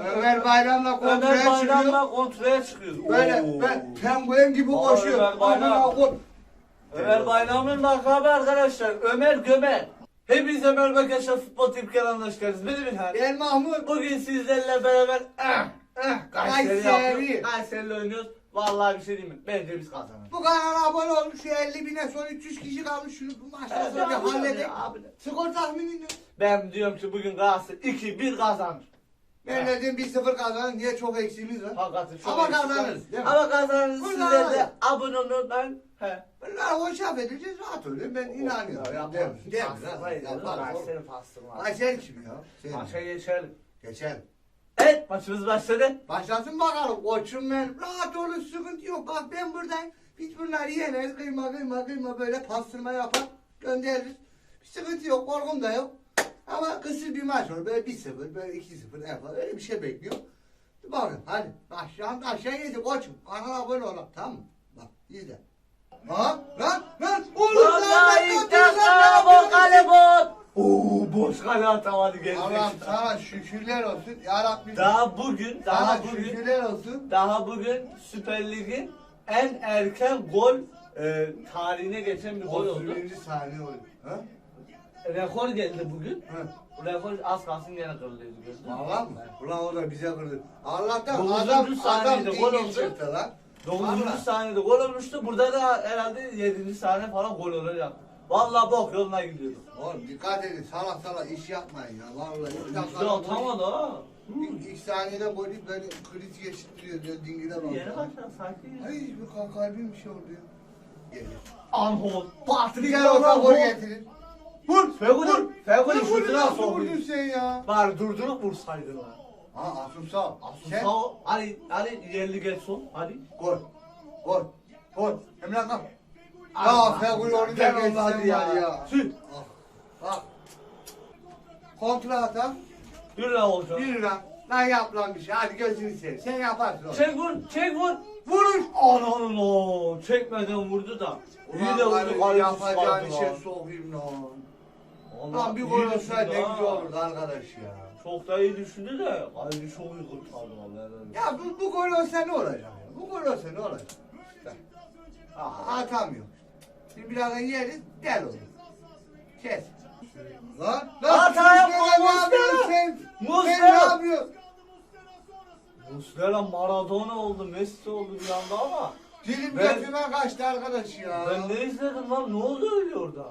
Ömer Bayram'la Ömer kontrole çıkıyor. Bayram'la kontrole çıkıyor. Böyle Oo. ben penguen gibi Aa, koşuyor. Ömer Bayram. Amına Ömer Bayram'ın lakabı arkadaşlar. Ömer Gömer. Hepinize merhaba arkadaşlar futbol tip kanalına hoş geldiniz. Benim İlhan. El Mahmut. Bugün sizlerle beraber ah, ah, Kayseri Kayseri. yapıyoruz. Kayseri'yle oynuyoruz. Vallahi bir şey diyeyim mi? Bence biz kazanırız. Bu kanala abone olmuş. Şu 50 bine son 300 kişi kalmış. Şunu bu maçtan sonra abi, halledelim. Skor tahmini ne? Ben diyorum ki bugün Galatasaray 2-1 kazanır. Ben dedim 1-0 kazanır. Niye çok eksiğimiz var? Hakikaten çok Ama eksik. kazanırız, değil mi? Ama kazanırız. Bunlar Sizler de var. abone olun. Ben he. Bunlar hoş edeceğiz rahat olun. Ben inanıyorum. Ya, Değil mi? Değil mi? Pastırmayı Ya, dedim, bak, Kayseri pastırma. Kayseri kim ya? Sen. Geçelim. Geçelim. Evet maçımız başladı. Başlasın bakalım. Koçum ben. Rahat olun sıkıntı yok. Bak ben buradayım. Biz bunları yeneriz. Kıyma kıyma kıyma böyle pastırma yapar. Göndeririz. Bir sıkıntı yok. Korkum da yok. Ama kısır bir maç olur. Böyle 1-0, böyle 2-0 en fazla. Öyle bir şey bekliyor. Bakın hadi. Aşağı aşağı yedi koçum. Kanala abone ol. Tamam mı? Bak izle. Ha? Lan lan. Oğlum Lan lan, daha lan, ilk lan, lan, dakika lan, bu kale bot. Oo boş kale atamadı Allah'ım geldi. sana şükürler olsun. Ya Rabbim. Daha bugün, daha Sana bugün, şükürler olsun. daha bugün Süper Lig'in en erken gol e, tarihine geçen bir gol oldu. 31. saniye oldu. Ha? Rekor geldi bugün. Ha. Rekor az kalsın gene kırılıyordu gördün mü? Vallahi mı? Ulan o da bize kırdı. Allah'tan Dokuzuncu adam adam saniyede gol dingil oldu. çıktı lan. 9. Vallahi. saniyede gol olmuştu. Burada da herhalde 7. saniye falan gol olacak. Vallahi bok yoluna gidiyordu. Oğlum dikkat edin salak salak iş yapmayın ya vallahi. İlk Bizde dakikada atamadı ha. gol- İlk, ilk saniyede golü böyle kriz geçiriyor diyor dingile bak. Yeni başladı sakin. Ay bir kal- kalbim bir şey oldu ya. Gelir. Anhol. Patrick Gel oradan gol getirin. Vur. Ne vurdun şutuna vurdun sen ya? Bari durdurup vursaydın lan. Ha Asun sağ ol. Asun Sen- sağ ol. Hadi, hadi yerli geç son. Hadi. Gol. Gol. Gol. Emre Hakan. Ya Allah Fegül onu da Gel geçsen olmadı var ya. ya. Ah. Bak. Kontra ata. Yürü lan olacak. Yürü lan. Lan yap lan bir şey. Hadi gözünü seveyim. Sen yaparsın. Çek vur. Çek vur. Vuruş. Ananın o. Çekmeden vurdu da. İyi de vurdu. Ulan kaleci yapacağın çıkardı işe lan. sokayım lan. Allah, Lan bir gol olsaydı ne güzel olurdu arkadaş ya. Çok da iyi düşündü de. Kaleci çok iyi kurtardı vallahi. Ya bu, bu gol olsa ne olacak ya? Bu gol olsa ne olacak? İşte. Aa, atamıyor. Şimdi birazdan yeriz, del olur. Kes. Lan, lan. Hata yapma, Muslera, ne yapıyorsun sen? Muslera. Sen ne yapıyorsun? Muslera Maradona oldu, Messi oldu bir anda ama Dilim Ben- götüme kaçtı arkadaş ya. ben ne izledim lan? Ne oldu öyle orada?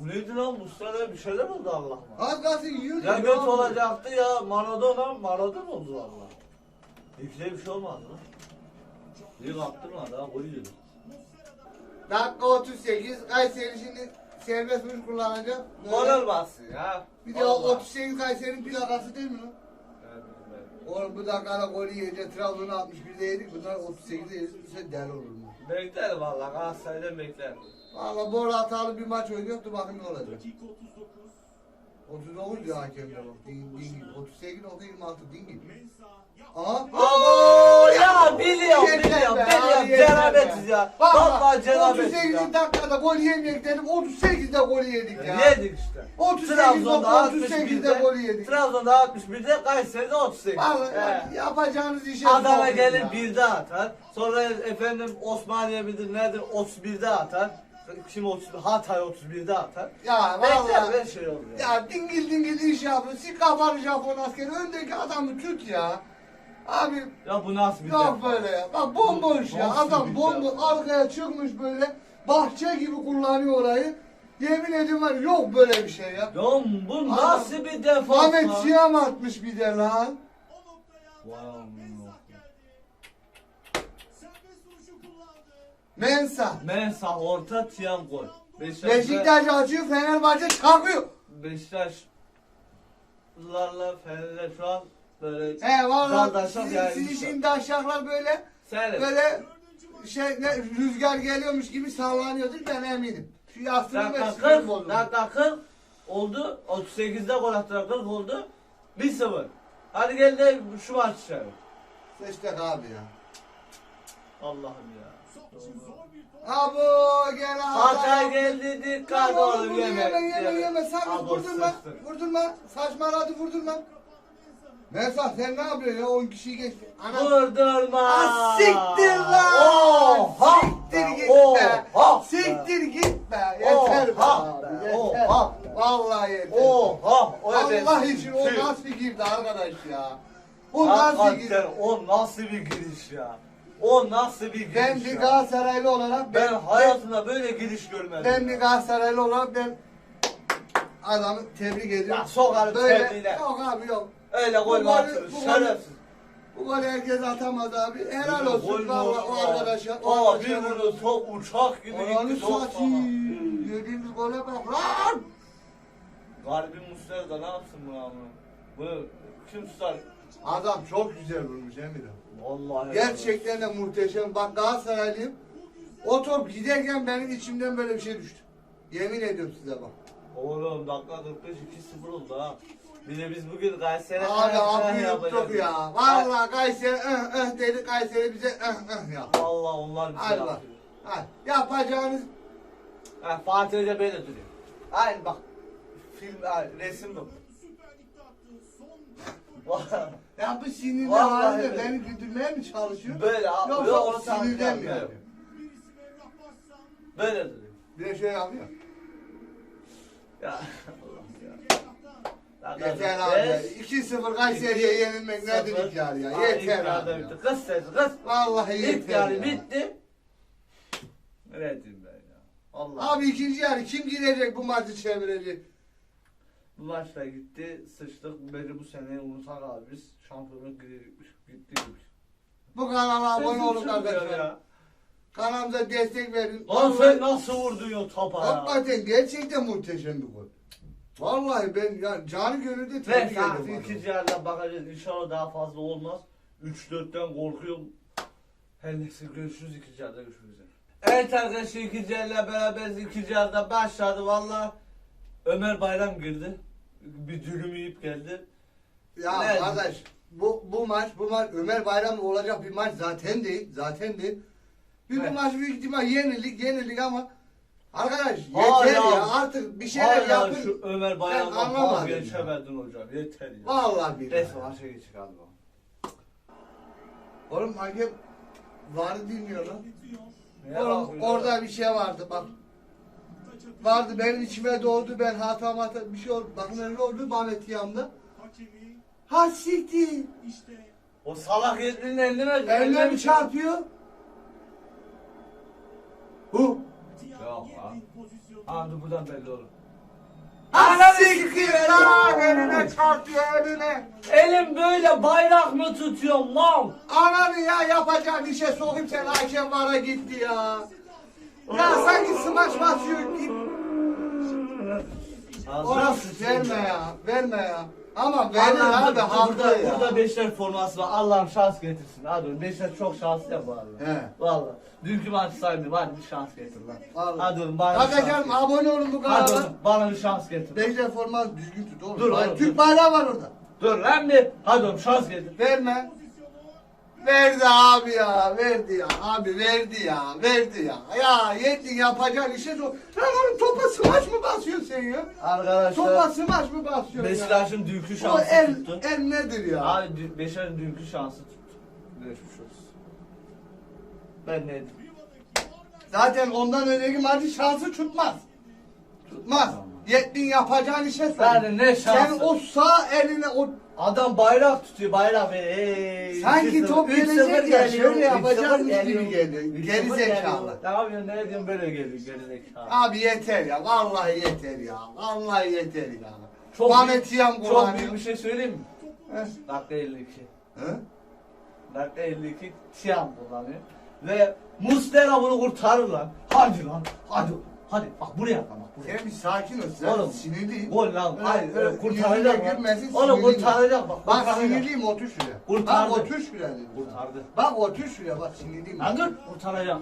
Bu neydi lan Muslera bir şeyler oldu Allah'ıma. Az kalsın yiyordu. Ya göt olacaktı ya Maradona, Maradona oldu valla. Hiç de bir şey olmadı lan. İyi kaptırmadı ha gol yedik. Dakika 38. Kayseri şimdi serbest vuruş kullanacak. Gol bassın ya. Bir de Vallahi. 38 Kayseri'nin plakası değil mi lan? Oğlum bu dakikada golü yiyecek. Trabzon'u 61'de yedik. Bunlar 38'de yedik. Sen deli olur mu? Bekler valla Galatasaray'dan bekler. Valla bol hatalı bir maç oynuyor. Dur bakayım ne olacak. 39 diyor hakemde bak. Dingil dingil. 38 oldu 26 dingil. Aha. Oo ya biliyorum biliyorum biliyorum cenabetiz be. ya. Bak Vallahi bak cenabetiz 38 ya. dakikada gol yemeyek dedim 38'de golü yedik ya. Yedik işte. 38'de Trabzon'da 38'de 61'de golü yedik. Trabzon'da 61'de Kayseri'de 38. Vallahi He. yapacağınız işe Adana gelir ya. birde atar. Sonra efendim Osmaniye midir nedir 31'de atar. Kim 30 Hatay 31'de atar. Ya Bekler vallahi. ben şey oluyor. Ya dingil dingil iş yapıyor. Sik kafanı Japon askeri. Öndeki adamı tut ya. Abi Ya bu nasıl bir yok defa? böyle ya. Bak bomboş ya. Nasıl Adam bir bomboş arkaya çıkmış böyle. Bahçe gibi kullanıyor orayı. Yemin ediyorum var yok böyle bir şey ya. Ya bu nasıl bir defa? Ahmet Siyam atmış bir de lan. Vay amına. Mensa. Mensah orta Tiyan gol. Beşiktaş Beşiktaş açıyor Fenerbahçe çakıyor. Beşiktaşlarla Fener'le şu an böyle He valla Kardeşim sizin, şimdi aşağılar böyle Seyret. böyle şey ne, rüzgar geliyormuş gibi sallanıyordur ben eminim. Şu yastığını Dakika ve 40, sinirim bozuldu. dakika 40 oldu. 38'de gol attılar 40 oldu. 1-0. Hadi gel de şu maç içelim. Sıçtık abi ya. Allah'ım ya. Abo gel. Hatay geldi dikkat Lan oğlum yeme. yeme yeme yeme. Sen Abo, vurdurma. sıçtın. Vurdurma. Saçmaladı vurdurma. Mesut sen ne yapıyorsun ya 10 kişiyi geçti. Ana. Vurdurma. Ah, siktir lan. Oha. Siktir git be. Oha. Siktir git be. Yeter be Oha. abi. Yeter. Oha. Vallahi yeter. Oha. O Allah için o nasıl fikirdi arkadaş ya? O nasıl Hakikaten fikir? o nasıl bir giriş ya? O nasıl bir giriş Ben bir ya? Galatasaraylı olarak Ben hayatımda böyle giriş görmedim. ben bir Galatasaraylı olarak ben adamı tebrik ediyorum. Ya sokarım Böyle tebriğine. yok abi yok. Öyle Bu gol golü- atılır? bu Şerefsiz. Bu golü herkes atamaz abi. Helal Gol olsun mü valla o arkadaşa. o Aa bir vurdu top uçak gibi gitti top satayım. Yediğimiz gole bak lan. Garbi Muslera da ne yapsın bunu ama? Bunu kim tutar? Adam çok güzel vurmuş Emre. Vallahi. Gerçekten de muhteşem. Bak Galatasaraylıyım. O top giderken benim içimden böyle bir şey düştü. Yemin ediyorum size bak. Oğlum dakika 45 2-0 oldu ha. Bir de biz bugün Kayseri Abi abi yuttuk ya. Vallahi Kayseri ıh ıh dedi Kayseri bize ıh ıh ya. Vallahi onlar bize bak. yapıyor. Hadi. Yapacağınız Ha, Fatih Hoca böyle duruyor. Aynı bak. Film, ha, resim bu. Ya bu sinirli Vallahi halinde beni güldürmeye mi çalışıyor? Böyle abi. Yoksa Yok, o sinirden mi yapıyor? Böyle duruyor. Bir de şey yapıyor. Ya Allah ya. Yeter abi. ya. 2-0 Kayseri'ye yenilmek ne dedik yani ya. Yeter abi. ya. Kız sesi kız. Vallahi İlk yeter yarı ya. bitti. Ne diyeyim ben ya. Allah. Abi ikinci yarı kim girecek bu maçı çevirecek? Bu maçta gitti. Sıçtık. Beni bu sene unutak abi biz. Şampiyonluk gittik. Gittik. Bu kanala abone olun arkadaşlar. Kanalımıza destek verin. Lan sen nasıl vurdun ya topa ya? Hakikaten gerçekten muhteşem bir gol. Vallahi ben ya canı gönülde tebrik artık adamı. ikinci yerden bakacağız. İnşallah daha fazla olmaz. 3-4'ten korkuyorum. Her neyse görüşürüz ikinci yerde görüşmek üzere. Evet arkadaşlar ikinci yerle beraber ikinci yerde başladı valla. Ömer Bayram girdi. Bir dürüm yiyip geldi. Ya Evet. kardeş bu bu maç bu maç Ömer Bayram olacak bir maç zaten değil. Zaten değil. Bir Evet. bu maç büyük ihtimal yenilik yenilik ama arkadaş Hala- yeter ya artık bir şeyler Hala yapın. şu Ömer Bayram'dan anlamadım vazgeçemedin hocam. Yeter ya. Vallahi billahi. Geçelim hadi bakalım. Oğlum hakem vardı dinliyor lan. Neye Oğlum orada ya? bir şey vardı bak. Vardı benim içime doğdu ben hata hata bir şey oldu. Bakın ne oldu Mehmet yanımda. Ha siktir. O salak elinin eline Eline mi çarpıyor? Hu. Yok ha. Aa dur buradan belli olur. Ha siktir lan eline çarpıyor eline. Elim böyle bayrak mı tutuyor mal? Ananı ya yapacağın işe sokayım sen hakem vara gitti ya. Ya sanki smaç basıyor. Orası verme ya verme ya. Ama verir Allah abi haklı burada, ya. burada Beşiktaş forması var. Allah'ım şans getirsin. Hadi Beşiktaş çok şanslı ya bu arada. He. Valla. Dünkü maçı saymayayım. Hadi bir şans getir lan. Vallahi. Hadi oğlum bana bir şans Arkadaşlar getir. abone olun bu Hadi kanala. oğlum bana bir şans getir. Beyler forma düzgün tut oğlum. Dur Bak, oğlum, Türk dur. bayrağı var orada. Dur lan bir. Hadi oğlum şans getir. Verme. Verdi abi ya, verdi ya. Abi verdi ya, verdi ya. Ya yedin yapacağın işe zor. Lan oğlum topa smaç mı basıyorsun sen ya? Topa Arkadaşlar smaç mı basıyorsun ya? Beşiktaş'ın dünkü O şansı el, tuttu. el nedir ya? Abi dü- Beşiktaş'ın dünkü şansı tuttu. Geçmiş olsun. Ben neydim? Zaten ondan önceki maçı şansı tutmaz. Tutmaz. Yettin yapacağın işe. Yani ne Sen şansı? o sağ eline o Adam bayrak tutuyor bayrak. Hey, Sanki 2-0, top 3-0 gelecek ya, şöyle 3-0 yapacakmış gibi geliyor, geliyor. 3-0 Geri zekalı. Ne yapıyorsun ne diyorsun böyle geliyor geri zekalı. Abi yeter ya. Vallahi yeter ya. Vallahi yeter ya. Çok Ahmet Yam Çok büyük bir şey söyleyeyim mi? Heh. Dakika 52. Hı? Dakika 52 Tiam kullanıyor. Ve Mustera bunu kurtarır lan. Hadi lan. Hadi. Hadi bak buraya bak buraya. Sen bir sakin ol. Sen Oğlum, sinirliyim. Gol lan. Hayır öyle kurtaracak yüzüne bak. gülmesin, Oğlum sinirliyim. kurtaracak bak. Bak kurtaracak. sinirliyim otur şuraya. Kurtardı. Bak otur şuraya dedim. sana. Kurtardı. Bak otur şuraya bak sinirliyim. Lan dur kurtaracak.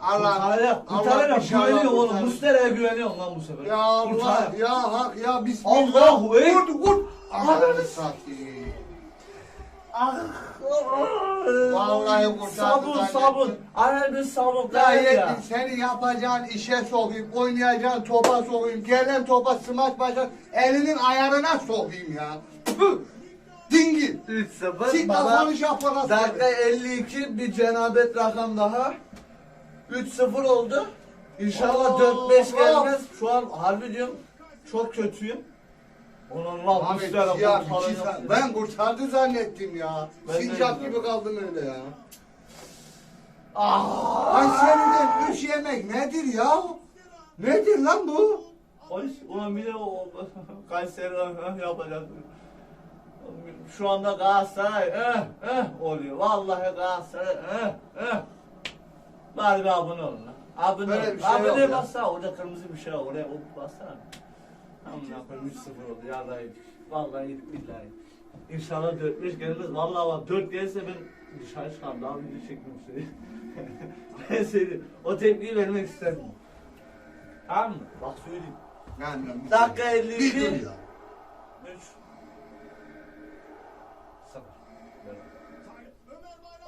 Allah Kurtaracak. Allah Kurtaracak. inşallah Güveniyor oğlum. kurtarır. Mustera'ya güveniyorum lan bu sefer. Ya Allah Kurtaracak. ya hak ya bismillah. Allahu Ekber. Vur vur. Ananı satayım. Ah. Vallahi kurtardı Sabun zannettim. sabun. Anne sabun. Gayet ya. seni yapacağın işe sokayım, oynayacağın topa sokayım, gelen topa smaç başlar, elinin ayarına sokayım ya. Tüh! Dingil. 3-0. Çık Baba- kafanı Japon Dakika askeri. 52 bir cenabet rakam daha. 3-0 oldu. İnşallah Oo, 4-5 of. gelmez. Şu an harbi diyorum çok kötüyüm. Onun lan Ahmet üstlerine ya kurtarın iki yok. sa- ben kurtardı zannettim ya. Ben de Sincap öyle. gibi kaldım öyle ya. Aa! Kayseri'den 3 yemek nedir ya? Nedir lan bu? Hoş, ulan bir de o Kayseri yapacak. Şu anda Galatasaray eh eh oluyor. Vallahi Galatasaray eh eh. Bari bir abone olun lan. Abone Böyle bir şey yok Abone ya. orada kırmızı bir şey var. Oraya o bassana. Amına koyayım 3-0 oldu. Ya da. Vallahi yedik billahi. İnşallah 4-5 gelmez. Vallahi bak 4 gelirse ben dışarı çıkarım. Daha video çekmem seni. ben seni o tepkiyi vermek isterim. Tamam mı? Bak söyleyeyim. Yani, bir Dakika şey- 52. Bir dur ya. 3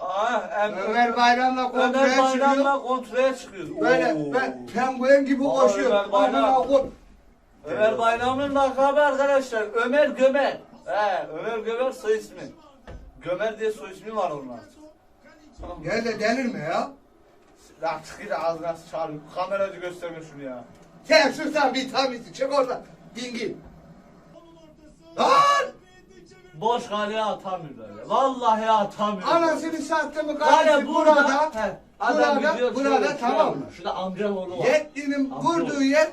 Aa, em, Ömer Bayram'la Ömer kontraya çıkıyor. Bayram'la kontraya çıkıyor. Böyle ben penguen gibi koşuyor. Ömer Bayram. Ömer Bayram'ın lakabı arkadaşlar. Ömer Gömer. He, Ömer Gömer soy ismi. Gömer diye soy ismi var onun artık. Gel de delirme ya. Ya çık git ağzına sıçarım. Kameracı gösterme şunu ya. Sen sus lan vitaminsin. Çık oradan. Dingil. Lan! Boş kaleye atamıyorlar ya. Vallahi atamıyorlar. Anasını sattı mı Kale kardeşim burada. burada. He, adam Burada, gidiyor burada, şöyle, tamam mı? Şurada amcaoğlu var. Yetli'nin Amca vurduğu oğlu. yer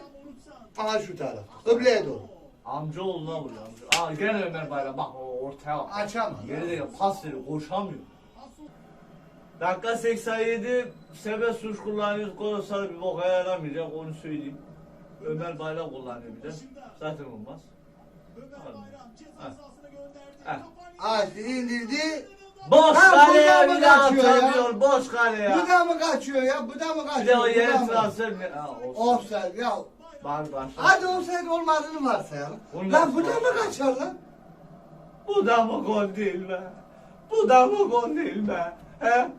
aha şu taraf. Kıbleye doğru. Amcaoğluna vuruyor amca. Aa gene Ömer Bayram bak o ortaya bak. Açamaz. Geri de pas veriyor koşamıyor. Dakika 87 Sebe suç kullanıyor. Gol olsa bir boka yaramayacak onu söyleyeyim. Ömer Bayram kullanıyor bir de. Zaten olmaz. Ha. Açtı indirdi. Boş Ha, kaleye bile kaçıyor ya? atamıyor. Boş kaleye. Bu da mı kaçıyor ya? Bu da mı Bir de kaçıyor? o Bu yere da mı? transfer mi? Offside ya. Var başla. Hadi offside olmadığını varsayalım. Olmaz. Lan bu da mı kaçar lan? Bu da mı gol değil be? Bu da mı gol değil be? He?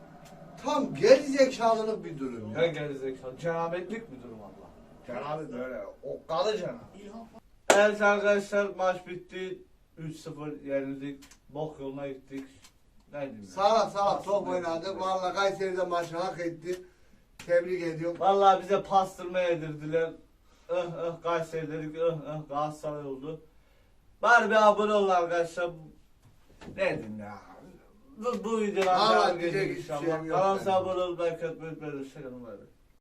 Tam geri zekalılık bir durum ya. Ne gerizekalı? Cenabetlik bir durum Allah. Cenabet böyle. Okkalı cenabet. Evet arkadaşlar maç bitti. 3-0 yenildik. Bok yoluna gittik. Ne diyeyim ya? Sağ sağ top oynadık. Vallahi Kayseri'de maçı hak etti. Tebrik ediyorum. Vallahi bize pastırma yedirdiler. Ih ih Kayseri dedik. ih ih Galatasaray oldu. Bari bir abone olun arkadaşlar. Ne diyeyim ya? Bu, bu videolar Vallahi devam diyecek gelecek hiçbir inşallah. şeyim yok Kanalımıza abone olun. Belki atmayı unutmayın. Hoşçakalın. bay bay.